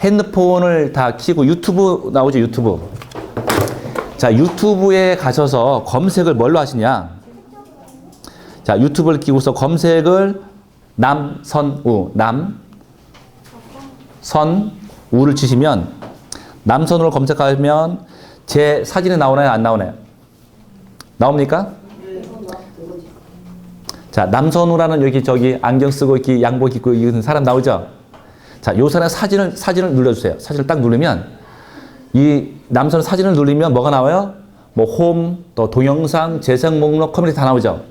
핸드폰을 다 키고 유튜브 나오죠, 유튜브. 자, 유튜브에 가셔서 검색을 뭘로 하시냐? 자, 유튜브를 끼고서 검색을 남선우, 남, 선, 우를 치시면 남선우를 검색하면 제 사진이 나오나요? 안 나오나요? 나옵니까? 자, 남선우라는 여기 저기 안경 쓰고 이렇게 양복 입고 있는 사람 나오죠? 자, 요 사람 사진을 사진을 눌러주세요. 사진을 딱 누르면 이 남선 사진을 누르면 뭐가 나와요? 뭐 홈, 또 동영상, 재생 목록, 커뮤니티 다 나오죠.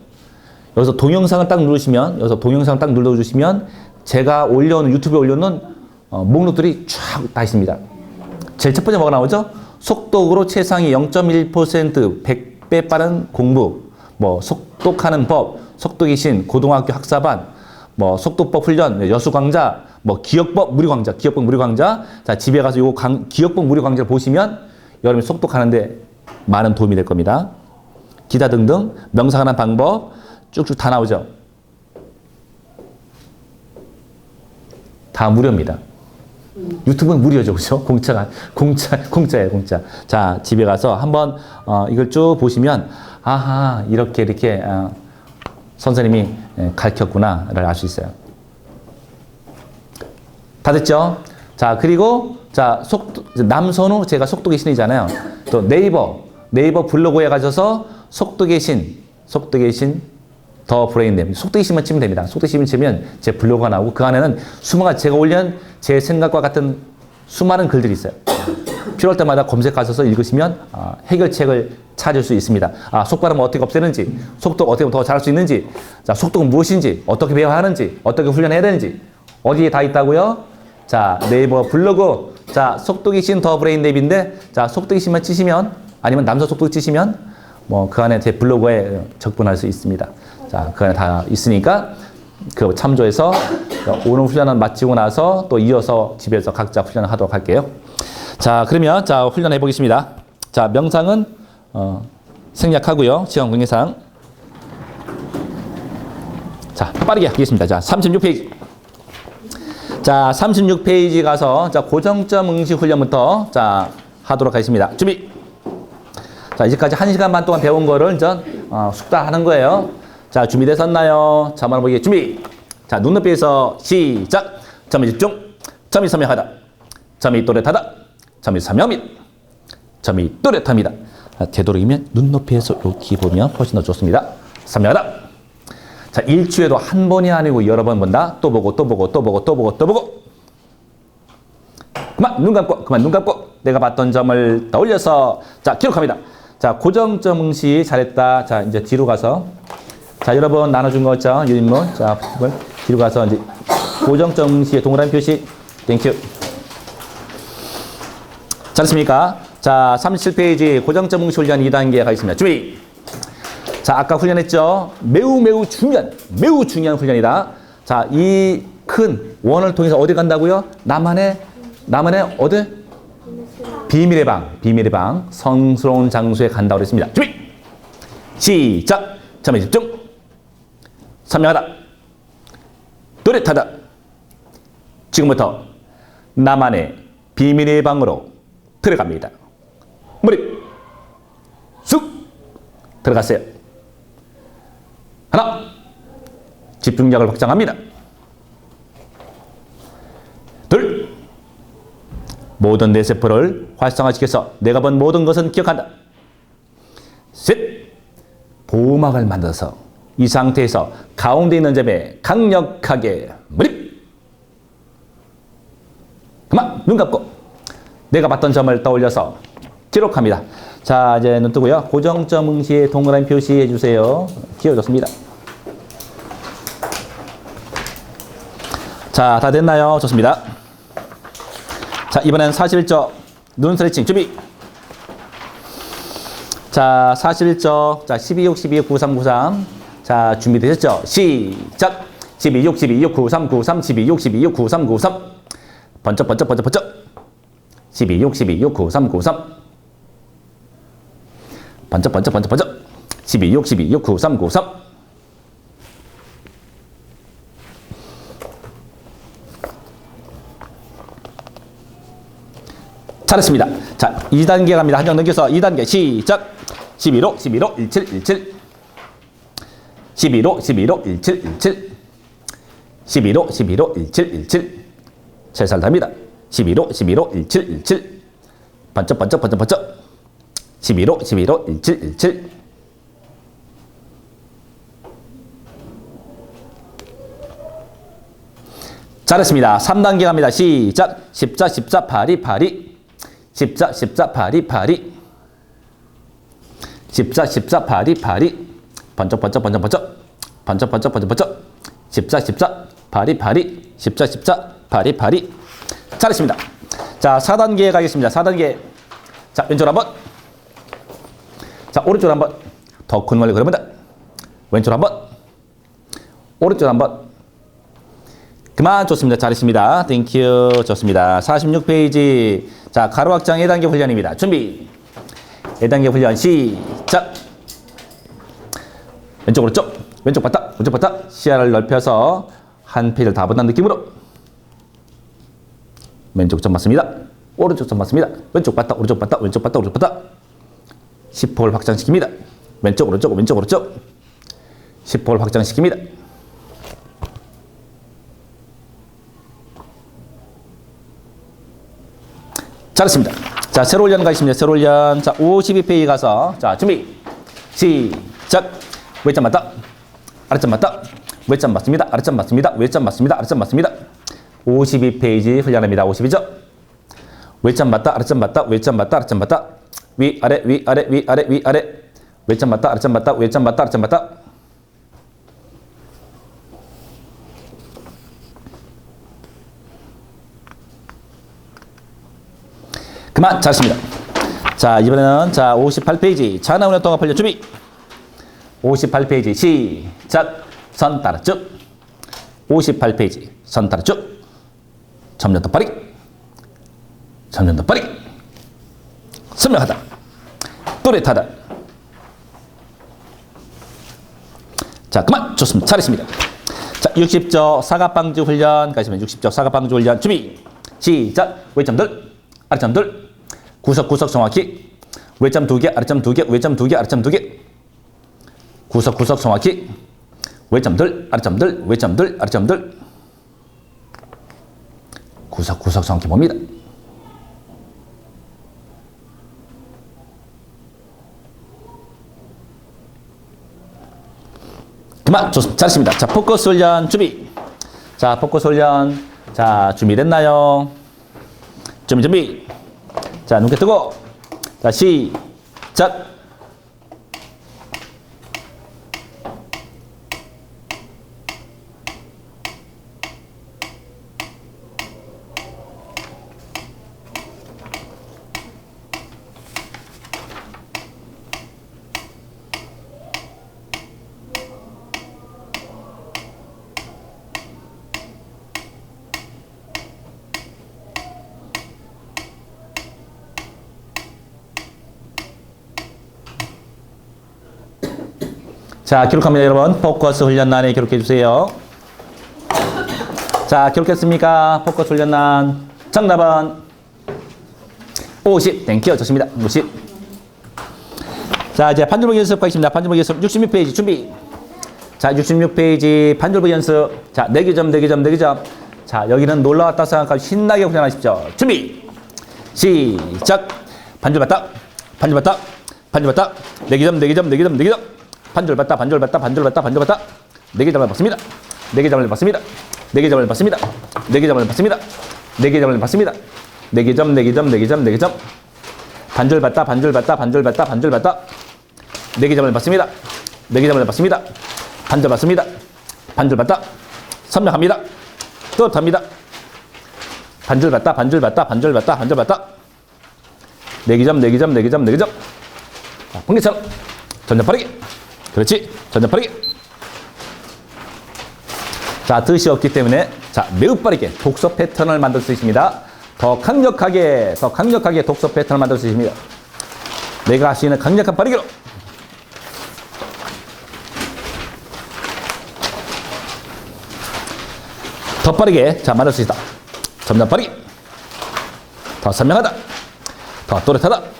여기서 동영상을 딱 누르시면 여기서 동영상을 딱 눌러주시면 제가 올려놓은 유튜브에 올려놓은 어, 목록들이 쫙 다 있습니다. 제일 첫 번째 뭐가 나오죠? 속독으로 최상위 0.1% 100배 빠른 공부, 뭐 속독하는 법, 속독의 신, 고등학교 학사반, 뭐 속독법 훈련, 여수 강좌, 뭐 기억법 무료 강좌, 기억법 무료 강좌. 자 집에 가서 요거 강, 기억법 무료 강좌를 보시면 여러분이 속독하는데 많은 도움이 될 겁니다. 기타 등등 명상하는 방법 쭉쭉 다 나오죠. 다 무료입니다. 유튜브는 무료죠, 그죠? 공짜가 공짜 공짜예요, 공짜. 자 집에 가서 한번 어, 이걸 쭉 보시면 아하 이렇게 이렇게 어, 선생님이 예, 가르쳤구나를 알 수 있어요. 다 됐죠? 자 그리고 자 속도 남선우 제가 속독의 신이잖아요. 또 네이버 네이버 블로그에 가셔서 속독의 신 속독의 신더 브레인댐 속독의 신만 치면 됩니다. 속독의 신만 치면 제 블로그가 나오고 그 안에는 수많은 제가 올린 제 생각과 같은 수많은 글들이 있어요. 필요할 때마다 검색하셔서 읽으시면 아, 해결책을 찾을 수 있습니다. 아, 속발음을 어떻게 없애는지, 속독 어떻게 더 잘할 수 있는지, 자, 속독은 무엇인지, 어떻게 배워야 하는지, 어떻게 훈련해야 되는지, 어디에 다 있다고요? 자, 네이버 블로그, 자, 속독이 신더 브레인 랩인데, 자, 속독이 신만 치시면, 아니면 남자 속독 치시면, 뭐, 그 안에 제 블로그에 접근할 수 있습니다. 자, 그 안에 다 있으니까, 그 참조해서 오늘 훈련을 마치고 나서 또 이어서 집에서 각자 훈련을 하도록 할게요. 자, 그러면 자 훈련해 보겠습니다. 자, 명상은 어, 생략하고요. 시간 관계상. 자, 빠르게 하겠습니다. 자, 36페이지. 자, 36페이지 가서 자, 고정점 응시 훈련부터 자, 하도록 하겠습니다. 준비. 자, 이제까지 1시간 반 동안 배운 거를 이제 어, 숙달하는 거예요. 자, 준비되셨나요? 자, 한번 보기 준비. 자, 눈높이에서 시작. 점이 집중. 점이 선명하다. 점이 또렷하다. 점이 선명합니다. 점이 또렷합니다. 아, 되도록이면 눈높이에서 이렇게 보면 훨씬 더 좋습니다. 선명하다. 자, 일주에도 한 번이 아니고 여러 번 본다. 또 보고 또 보고 또 보고 또 보고 또 보고. 그만 눈 감고 그만 눈 감고 내가 봤던 점을 떠올려서 자 기록합니다. 자 고정점 응시 잘했다. 자 이제 뒤로 가서 자 여러분 나눠 준 거 있죠 유인문 자 이걸 뒤로 가서 이제 고정점 응시의 동그라미 표시 땡큐. 잘했습니까? 자 37페이지 고정점 응시 훈련 2단계 가겠습니다. 준비. 자, 아까 훈련했죠? 매우 매우 중요한, 매우 중요한 훈련이다. 자, 이 큰 원을 통해서 어디 간다고요? 나만의, 나만의 어디? 비밀의 방, 비밀의 방, 성스러운 장소에 간다고 그랬습니다. 준비! 시작! 점에 집중! 선명하다. 또렷하다. 지금부터 나만의 비밀의 방으로 들어갑니다. 무릎! 쑥! 들어갔어요. 하나, 집중력을 확장합니다. 둘, 모든 내 세포를 활성화시켜서 내가 본 모든 것은 기억한다. 셋, 보호막을 만들어서 이 상태에서 가운데 있는 점에 강력하게 몰입. 그만 눈 감고 내가 봤던 점을 떠올려서 기록합니다. 자, 이제 눈 뜨고요. 고정점 응시에 동그라미 표시해 주세요. 기어졌습니다. 자, 다 됐나요? 좋습니다. 자, 이번엔 41조 눈 스트레칭 준비. 자, 41조. 자, 12, 6, 12, 93, 93. 자, 준비되셨죠? 시작. 12, 6, 12, 6, 93, 93, 12, 6, 12, 6, 93, 93. 번쩍, 번쩍, 번쩍, 번쩍. 12, 6, 12, 6, 93, 93. 번쩍 번쩍 번쩍 번쩍 12, 6, 12, 6, 93, 93 네, 잘했습니다. 자, 2단계 갑니다. 한장 넘겨서 2단계 시작. 11호, 11호, 17, 17. 11호, 11호, 17, 17. 11호, 11호, 17, 17. 살살 답니다. 11호, 11호, 17, 17. 번쩍, 번쩍, 번쩍, 번쩍. 11호, 11호, 17, 17. 잘했습니다. 3단계 갑니다. 시작. 십자, 십자, 파리, 파리. 십자, 십자, 파리, 파리. 십자, 십자, 파리, 파리. 번쩍, 번쩍, 번쩍, 번쩍. 번쩍, 번쩍, 번쩍, 번쩍. 십자, 십자, 파리, 파리. 십자, 십자, 파리, 파리. 잘했습니다. 자, 4단계 가겠습니다. 4단계. 자, 왼쪽 한번. 자, 오른쪽 한번. 더큰 멀리 그러면 왼쪽 한번. 오른쪽 한번. 그만 좋습니다. 잘했습니다. 땡큐 좋습니다. 46페이지 자 가로 확장 1단계 훈련입니다. 준비 1단계 훈련 시작 왼쪽 오른쪽 왼쪽 봤다 왼쪽 봤다 시야를 넓혀서 한 페이지를 다 본다는 느낌으로 왼쪽 점 맞습니다. 오른쪽 점 맞습니다. 왼쪽 봤다 오른쪽 봤다 왼쪽 봤다 오른쪽 봤다 10호를 확장시킵니다. 왼쪽 오른쪽 왼쪽 오른쪽 10호를 확장시킵니다. 잘했습니다. 자, 훈련 가겠습니다. 훈련. 자, 52페이지 가서. 자, 준비. 시작. 외점 맞다. 아래점 맞다. 외점 맞습니다. 아래점 맞습니다. 외점 맞습니다. 아래점 맞습니다. 52페이지 훈련합니다. 52죠. 외점 맞다. 아래점 맞다. 외점 맞다. 아래점 맞다. 위, 아래, 위, 아래, 위, 아래, 위, 아래. 외점 맞다. 아래점 맞다. 외점 맞다. 아래점 맞다. 그만 잘했습니다. 자 이번에는 자 58페이지 자나운의 동합 훈련 준비 58페이지 시작 선 따라 쭉 58페이지 선 따라 쭉 점점 더 빠르게 점점 더 빠르게 선명하다 또렷하다. 자 그만. 좋습니다. 잘했습니다. 자 60조 사각방지 훈련 가시면 60조 사각방지 훈련 준비. 시작. 외점들 아래점들 구석구석 정확히. 외점 두 개, 아래점 두 개, 외점 두 개, 아래점 두 개. 구석구석 정확히. 외점들, 아래점들, 외점들, 아래점들. 구석구석 정확히 봅니다. 그만. 잘했습니다. 자 포커스 훈련 준비. 자 포커스 훈련 자 준비됐나요? 준비 준비. 자, 눈께 뜨고. 자, 시작. 자, 기록합니다, 여러분. 포커스 훈련란에 기록해 주세요. 자, 기록했습니까? 포커스 훈련란. 정답은 50. 땡큐. 좋습니다. 50. 자, 이제 반절보기 연습 가겠습니다. 반절보기 연습 66페이지 준비. 자, 66페이지 반절보기 연습. 자, 4개 점, 4개 점, 4개 점. 자, 여기는 놀러 왔다 생각하고 신나게 훈련하십시오. 준비. 시작. 반절 봤다. 반절 봤다. 반절 봤다. 4개 점, 4개 점, 4개 점, 4개 점. 반절 봤다, 반절 봤다, 반절 봤다, 반절 봤다. 네개 점을 받습니다. 네개 점을 받습니다. 네개 점을 받습니다. 네개 점을 받습니다. 네개 점을 받습니다. 네개 점, 네개 점, 네개 점, 네개 점. 반절 봤다, 반절 봤다, 반절 봤다, 반절 봤다. 네개 점을 받습니다. 네개 점을 받습니다. 반절 받습니다. 반절 봤다. 선명합니다. 또답니다. 반절 봤다, 반절 봤다, 반절 봤다, 반절 봤다. 네개 점, 네개 점, 네개 점, 네개 점. 자, 번개처럼 전전 빠르게. 그렇지. 전전 빠르게. 자, 뜻이 없기 때문에 자, 매우 빠르게 독서 패턴을 만들 수 있습니다. 더 강력하게, 더 강력하게 독서 패턴을 만들 수 있습니다. 내가 할 수 있는 강력한 빠르기로. 더 빠르게 자 만들 수 있다. 점점 빠르게. 더 선명하다. 더 또렷하다.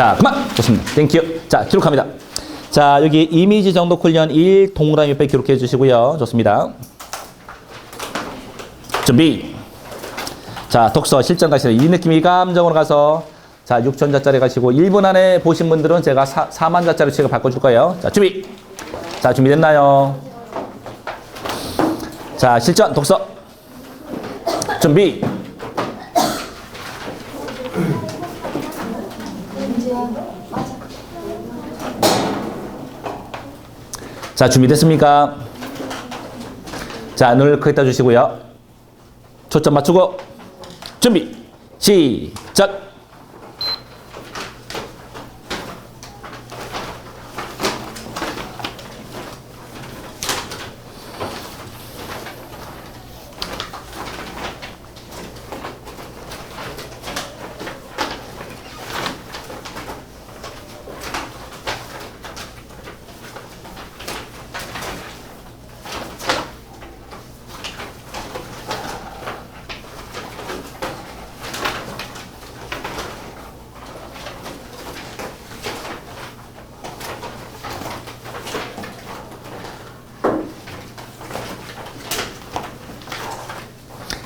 자, 그만! 좋습니다. 땡큐. 자, 기록합니다. 자, 여기 이미지 정독 훈련 1 동그라미 옆에 기록해 주시고요. 좋습니다. 준비. 자, 독서 실전 가시는 이 느낌이 감정으로 가서 자, 6천자짜리 가시고 1분 안에 보신 분들은 제가 4, 4만자짜리 책을 바꿔줄 거예요. 자, 준비. 자, 준비됐나요? 자, 실전 독서. 준비. 자, 준비됐습니까? 자, 눈을 크게 떠주시고요. 초점 맞추고 준비 시작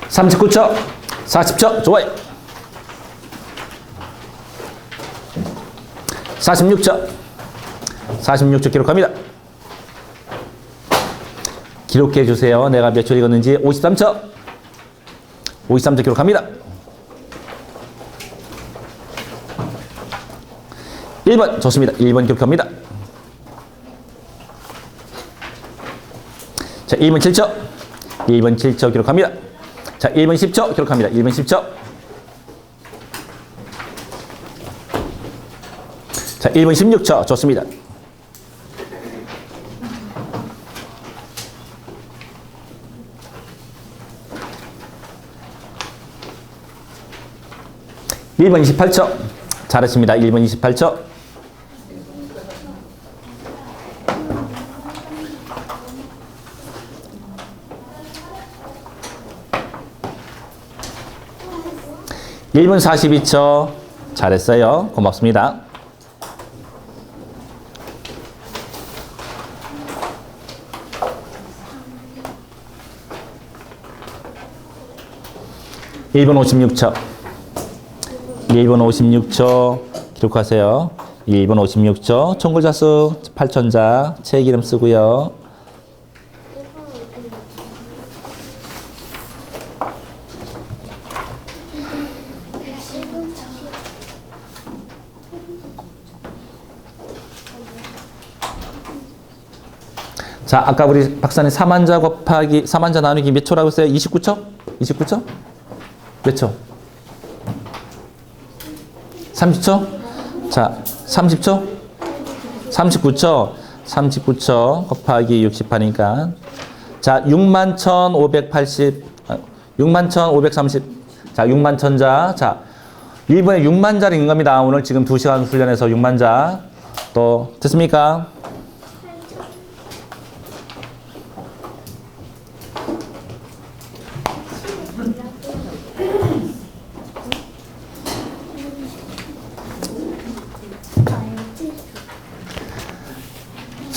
삼십구 초 사십 초 좋아요 사십육 초 사십육 초 기록합니다 기록해 주세요 내가 몇 초 읽었는지 오십삼 초 오십삼 초 기록합니다 1번 좋습니다. 1번 기록합니다. 자, 1번 7초. 1번 7초 기록합니다. 자, 1번 10초 기록합니다. 1번 10초. 자, 1번 16초 좋습니다. 일번 28초. 잘했습니다. 1번 28초. 일분 42초. 잘했어요. 고맙습니다. 일분 56초. 1분 56초 기록하세요. 1분 56초 총글자수 8천자 책 이름 쓰고요. 자, 아까 우리 박사님 4만자 곱하기 4만자 나누기 몇 초라고 했어요? 29초? 29초? 몇 초? 30초? 자, 30초? 39초? 39초 곱하기 60 하니까 자, 6만 1,580 아, 6만 1,530 자, 6만 천자 자, 1분에 6만 자를 읽는 겁니다. 오늘 지금 2시간 훈련해서 6만 자. 또 됐습니까?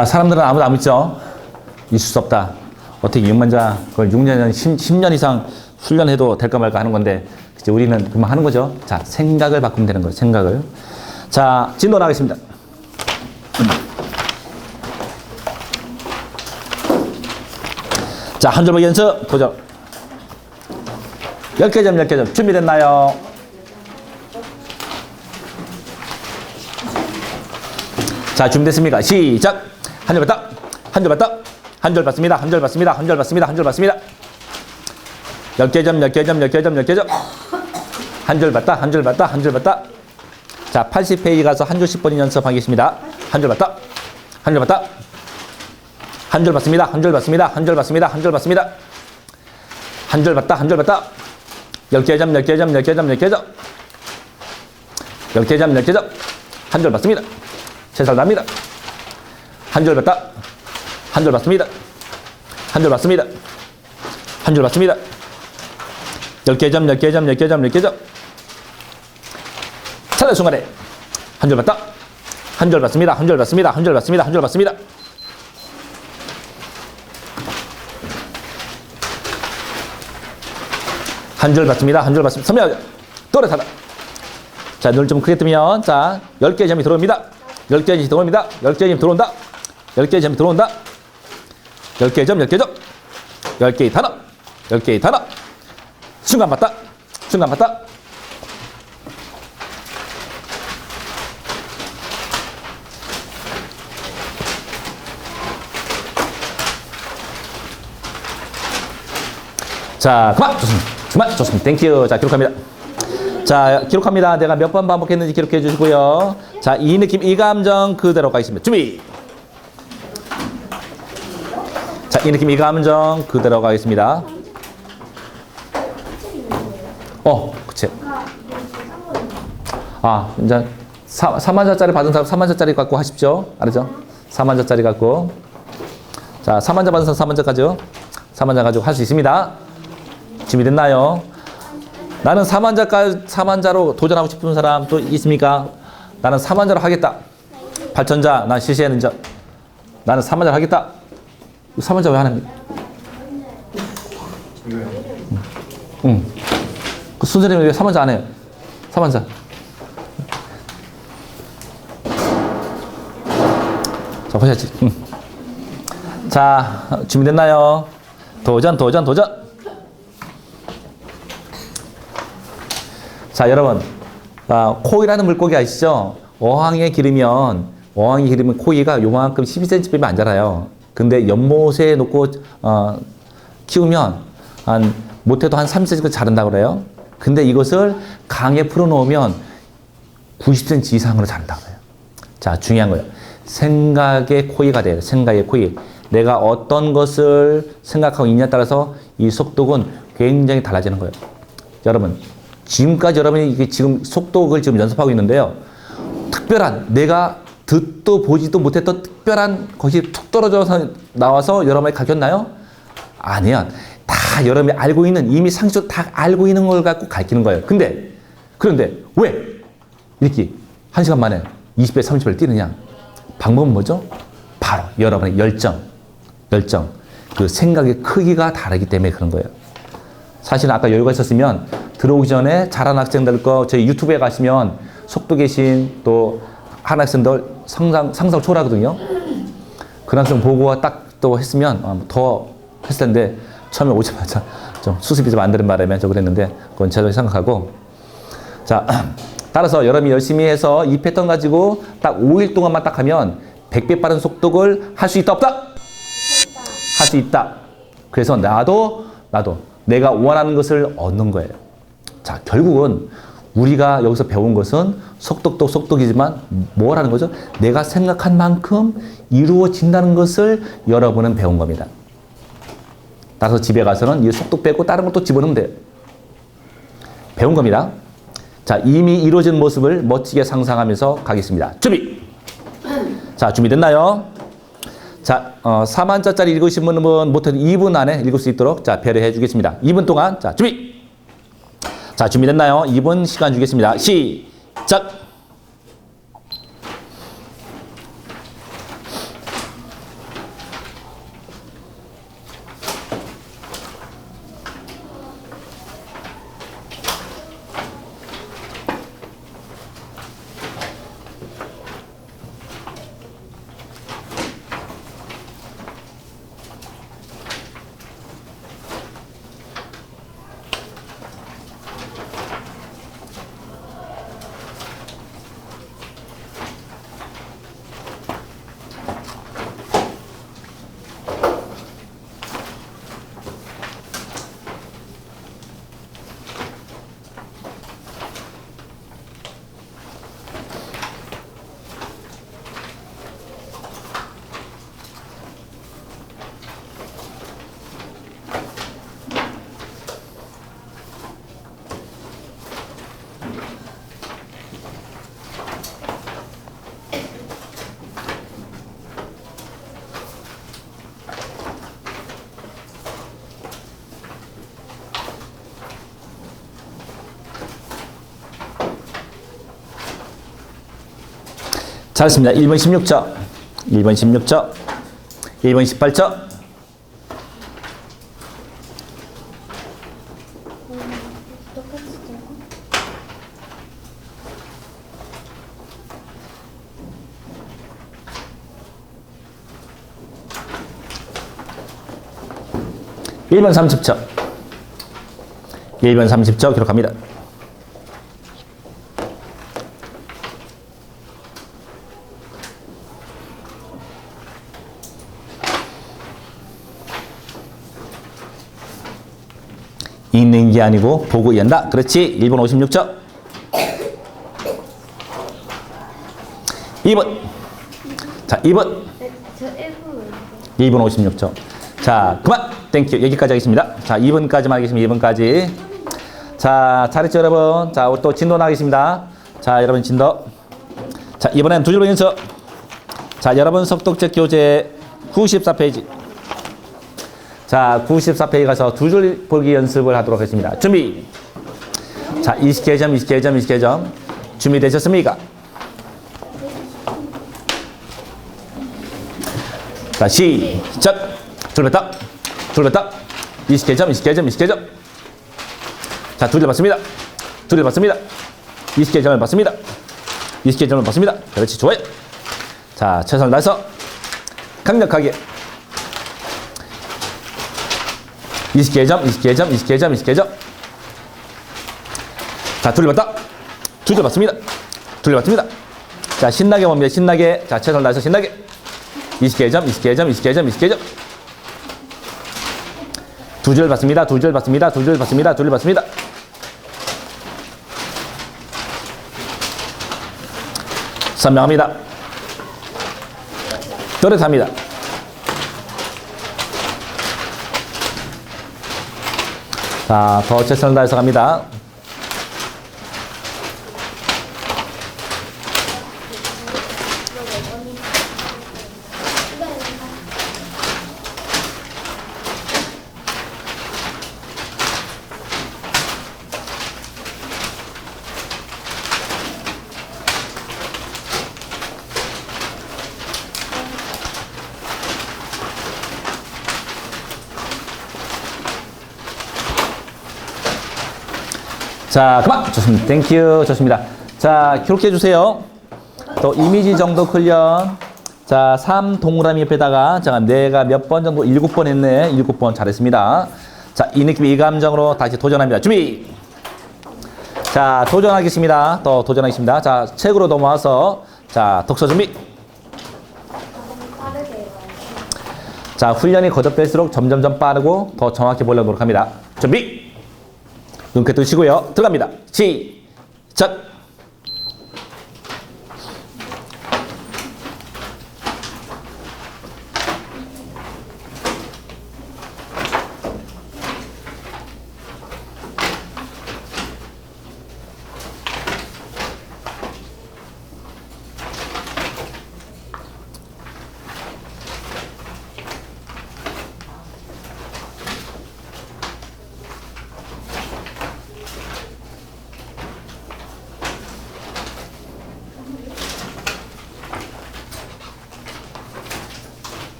자, 사람들은 아무도 안 믿죠? 있을 수 없다. 어떻게 6만 자, 그걸 6년, 10, 년 이상 훈련해도 될까 말까 하는 건데, 이제 우리는 그만 하는 거죠. 자, 생각을 바꾸면 되는 거예요. 생각을. 자, 진도 나가겠습니다. 자, 한 줄만 연습, 도전. 10개 점, 10개 점. 준비됐나요? 자, 준비됐습니까? 시작! 한줄 봤다. 한줄 봤다. 한줄 봤습니다. 한줄 봤습니다. 한줄 봤습니다. 한줄 봤습니다. 10개 점, 10개 점, 10개 점, 10개 점. 한줄 봤다. 한줄 봤다. 한줄 봤다. 자, 80페이지 가서 한 줄씩 본인 연습하겠습니다. 한 줄 봤다. 한 줄 봤다. 한 줄 봤습니다. 한 줄 봤습니다. 한 줄 봤습니다. 한 줄 봤습니다. 한 줄 봤다. 한 줄 봤다. 10개 점, 10개 점, 10개 점, 10개 점. 10개 점, 10개 점. 한 줄 봤습니다. 최살 납니다. 한 줄 봤다. 한 줄 봤습니다. 한줄 맞습니다. 한줄 맞습니다. 10개 점, 10개 점, 10개 점, 10개 점. 찾는 순간에 한줄 맞다. 한줄 맞습니다. 한줄 맞습니다. 한줄 맞습니다. 한줄 맞습니다. 한줄 맞습니다. 한줄 맞습니다. 선명 또렷하다. 자, 눈을 좀 크게 뜨면 자, 10개의 점이 들어옵니다. 10개의 점이 들어옵니다. 10개의 점이 들어온다. 10개의 점이 들어온다. 10개의 점, 10개 점. 10개의 단어. 10개의 단어. 순간 봤다. 순간 봤다. 자, 그만! 좋습니다. 그만! 좋습니다. 땡큐. 자, 기록합니다. 자, 기록합니다. 내가 몇 번 반복했는지 기록해 주시고요. 자, 이 느낌, 이 감정 그대로 가겠습니다. 준비! 자, 이 느낌, 이 감정 그대로 가겠습니다. 어, 그치. 아, 이제 4, 4만자짜리 받은 사람 4만자짜리 갖고 하십시오. 알았죠? 4만자짜리 갖고. 자, 4만자 받은 사람 4만자까지요. 4만자 가지고 할 수 있습니다. 준비됐나요? 나는 4만자까지 4만자로 도전하고 싶은 사람 또 있습니까? 나는 4만자로 하겠다. 발전자, 난 실시하는 자. 나는 4만자로 하겠다. 4만자 왜 거야? 응. 그 순서님은 왜 3만자 안 해요? 3만자. 자, 보셔야지. 응. 자, 준비됐나요? 도전, 도전, 도전. 자, 여러분. 아, 코이라는 물고기 아시죠? 어항에 기르면, 어항에 기르면 코이가 요만큼 12cm 안 자라요. 근데 연못에 놓고, 어, 키우면, 한, 못해도 한 30cm 자른다고 그래요. 근데 이것을 강에 풀어놓으면 90cm 이상으로 자란다고 해요. 자, 중요한 거예요. 생각의 코이가 돼요. 생각의 코이. 내가 어떤 것을 생각하고 있냐에 따라서 이 속독은 굉장히 달라지는 거예요. 여러분, 지금까지 여러분이 지금 속독을 지금 연습하고 있는데요. 특별한 내가 듣도 보지도 못했던 특별한 것이 툭 떨어져서 나와서 여러분이 가르쳤나요? 아니야. 다 여러분이 알고 있는 이미 상식적으로 다 알고 있는 걸 갖고 가르치는 거예요. 근데 그런데 왜 이렇게 한 시간 만에 20배, 30배를 뛰느냐? 방법은 뭐죠? 바로 여러분의 열정, 열정. 그 생각의 크기가 다르기 때문에 그런 거예요. 사실 아까 여유가 있었으면 들어오기 전에 잘한 학생들 거 저희 유튜브에 가시면 속도 계신 또 한 학생들 상상 상상 초라거든요. 그 학생 보고 딱또 했으면 어, 더 했을 텐데 처음에 오자마자 좀 수습이 좀 안 되는 바람에 저 그랬는데 그건 제가 생각하고 자 따라서 여러분이 열심히 해서 이 패턴 가지고 딱 5일 동안만 딱 하면 100배 빠른 속독을 할 수 있다 없다? 할 수 있다. 그래서 나도 나도 내가 원하는 것을 얻는 거예요. 자, 결국은 우리가 여기서 배운 것은 속독도 속독이지만 뭘 하는 거죠? 내가 생각한 만큼 이루어진다는 것을 여러분은 배운 겁니다. 따라서 집에 가서는 이 속독 빼고 다른 것도 집어넣으면 돼요. 배운 겁니다. 자, 이미 이루어진 모습을 멋지게 상상하면서 가겠습니다. 준비! 자, 준비됐나요? 자, 어, 4만자짜리 읽으신 분은 못해도 2분 안에 읽을 수 있도록 자, 배려해 주겠습니다. 2분 동안 자, 준비! 자, 준비됐나요? 2분 시간 주겠습니다. 시 작! 잘했습니다. 1번 16초. 1번 16초. 1번 18초. 일번 30초. 1번 30초 기록합니다. 읽는 게 아니고 보고 이한다. 그렇지. 1번 56초. 2번. 자, 2번. 네, 저 1분 2분 56초. 자, 그만! 땡큐. 여기까지 하겠습니다. 자, 2분까지만 하겠습니다. 2분까지. 자, 잘했죠, 여러분? 자, 또 진도 나가겠습니다. 자, 여러분 진도. 자, 이번엔 두줄 연습. 자, 여러분 속독책 교재 94페이지. 자, 94페이지 가서 두 줄 보기 연습을 하도록 하겠습니다. 준비. 자, 20개점, 20개점, 20개점. 준비되셨습니까? 자, 시작. 둘렀다. 둘렀다. 20개점, 20개점, 20개점. 자, 둘을 받습니다. 둘을 받습니다. 20개점을 받습니다. 20개점을 받습니다. 그렇지, 좋아요. 자, 최선을 다해서 강력하게 20개점, 20개점, 20개점, 20개점. 자. 두줄 받습니다. 둘을 받습니다. 자, 신나게 봅니다. 신나게. 자, 최선을 다해서 신나게. 20개점, 20개점, 20개점, 20개점. 두줄 받습니다. 두줄 받습니다. 두줄 받습니다. 두줄 받습니다. 선명합니다. 또렷합니다. 자, 더 최선을 다해서 갑니다. 자, 그만! 좋습니다. 땡큐. 좋습니다. 자, 기록해 주세요. 또 이미지 정도 훈련. 자, 3 동그라미 옆에다가 자, 내가 몇 번 정도 일곱 번 했네. 일곱 번 잘했습니다. 자, 이 느낌, 이 감정으로 다시 도전합니다. 준비! 자, 도전하겠습니다. 또 도전하겠습니다. 자, 책으로 넘어와서 자, 독서 준비. 자, 훈련이 거듭될수록 점점점 빠르고 더 정확히 보려고 노력합니다. 준비! 눈께 뜨시고요. 들어갑니다. 시작!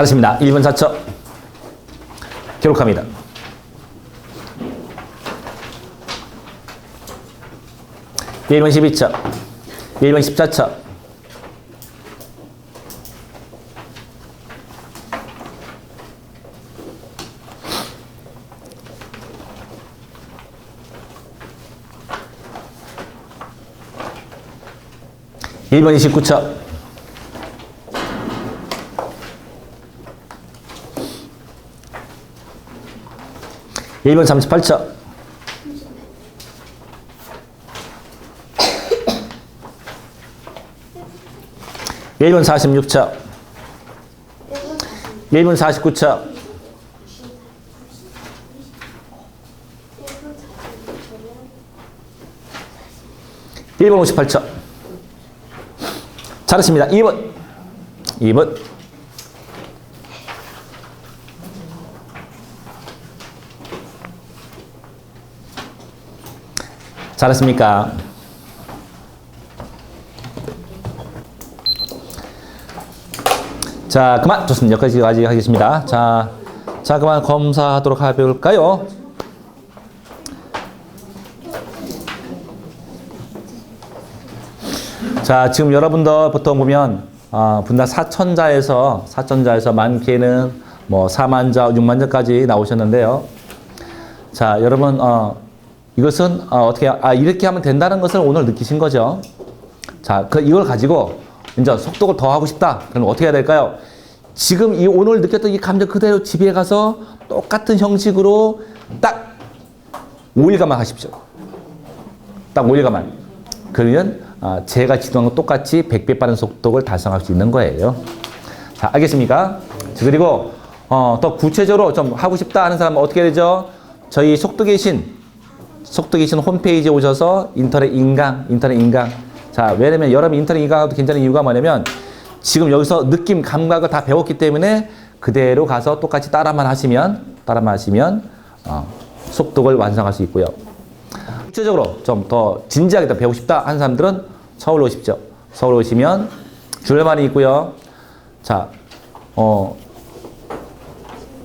잘하십니다. 1분 4초. 기록합니다. 일분 12초. 1분 14초. 일분 29초. 1분 38초. 1분 46초. 1분 49초. 1분 58초. 잘하십니다. 2분. 2분. 잘했습니까? 자, 그만. 좋습니다. 여기까지 하겠습니다. 자, 자, 그만 검사하도록 해볼까요? 자, 지금 여러분들 보통 보면 아, 분당 사천자에서 사천자에서 많게는 뭐 4만자, 6만자까지 나오셨는데요. 자, 여러분 어, 이것은 어, 어떻게 아 이렇게 하면 된다는 것을 오늘 느끼신 거죠. 자, 그 이걸 가지고 이제 속도를 더 하고 싶다. 그럼 어떻게 해야 될까요? 지금 이 오늘 느꼈던 이 감정 그대로 집에 가서 똑같은 형식으로 딱 5일간만 하십시오. 딱 5일간만. 그러면 아, 제가 지도한 것 똑같이 100배 빠른 속도를 달성할 수 있는 거예요. 자, 알겠습니까? 자, 그리고 어, 더 구체적으로 좀 하고 싶다 하는 사람은 어떻게 되죠? 저희 속도 계신 속도 계신 홈페이지에 오셔서 인터넷 인강, 인터넷 인강. 자, 왜냐면 여러분 인터넷 인강도 괜찮은 이유가 뭐냐면 지금 여기서 느낌, 감각을 다 배웠기 때문에 그대로 가서 똑같이 따라만 하시면, 따라만 하시면, 어, 속독을 완성할 수 있고요. 구체적으로 좀 더 진지하게 더 배우고 싶다 하는 사람들은 서울로 오십시오. 서울 오시면 줄만이 있고요. 자, 어,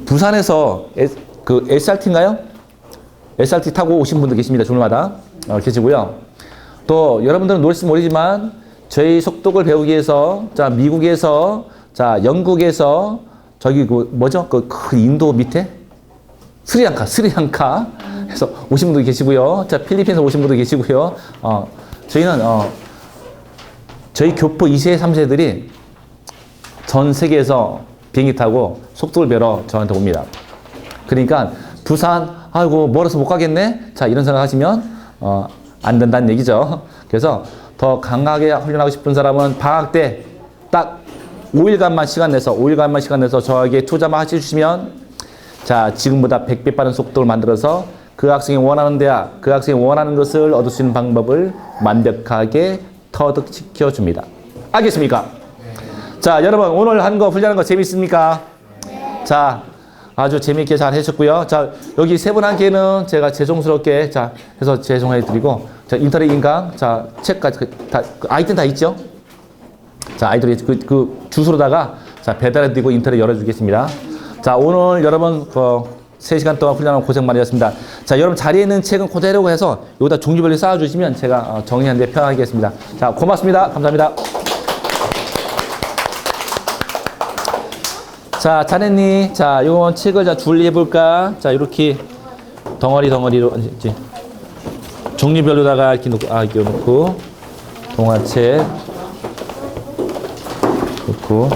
부산에서 S, 그 SRT인가요? SRT 타고 오신 분들 계십니다. 주말마다 어, 계시고요. 또 여러분들은 모르실지 모르지만 저희 속독을 배우기 위해서 자 미국에서 자 영국에서 저기 그 뭐죠? 그큰 인도 밑에 스리랑카 스리랑카 해서 오신 분도 계시고요. 자 필리핀에서 오신 분도 계시고요. 어 저희는 어 저희 교포 2세 3세들이 전 세계에서 비행기 타고 속도를 배러 저한테 옵니다. 그러니까 부산 아이고 멀어서 못 가겠네. 자 이런 생각 하시면 어, 안 된다는 얘기죠. 그래서 더 강하게 훈련하고 싶은 사람은 방학 때 딱 5일간만 시간 내서 5일간만 시간 내서 저에게 투자만 해주시면 자 지금보다 100배 빠른 속도를 만들어서 그 학생이 원하는 대학, 그 학생이 원하는 것을 얻을 수 있는 방법을 완벽하게 터득시켜 줍니다. 알겠습니까? 자 여러분 오늘 한 거 훈련한 거 재밌습니까? 자 아주 재미있게 잘 해주셨고요. 자, 여기 세 분한테는 제가 죄송스럽게 자, 해서 죄송해 드리고, 자, 인터넷 인강, 자, 책까지, 그, 다, 그 아이템 다 있죠? 자, 아이들이 그, 그 주소로다가 자, 배달해 드리고 인터넷 열어주겠습니다. 자, 오늘 여러분, 그, 3시간 동안 훈련하고 고생 많으셨습니다. 자, 여러분 자리에 있는 책은 그대로 해서 여기다 종류별로 쌓아주시면 제가 어, 정리하는데 편하겠습니다. 자, 고맙습니다. 감사합니다. 자, 자네님, 자, 요건 책을 자 분리해 볼까? 자, 이렇게 덩어리 덩어리로 이제 종류별로다가 이렇게 놓고, 아, 이렇게 놓고 동화책 놓고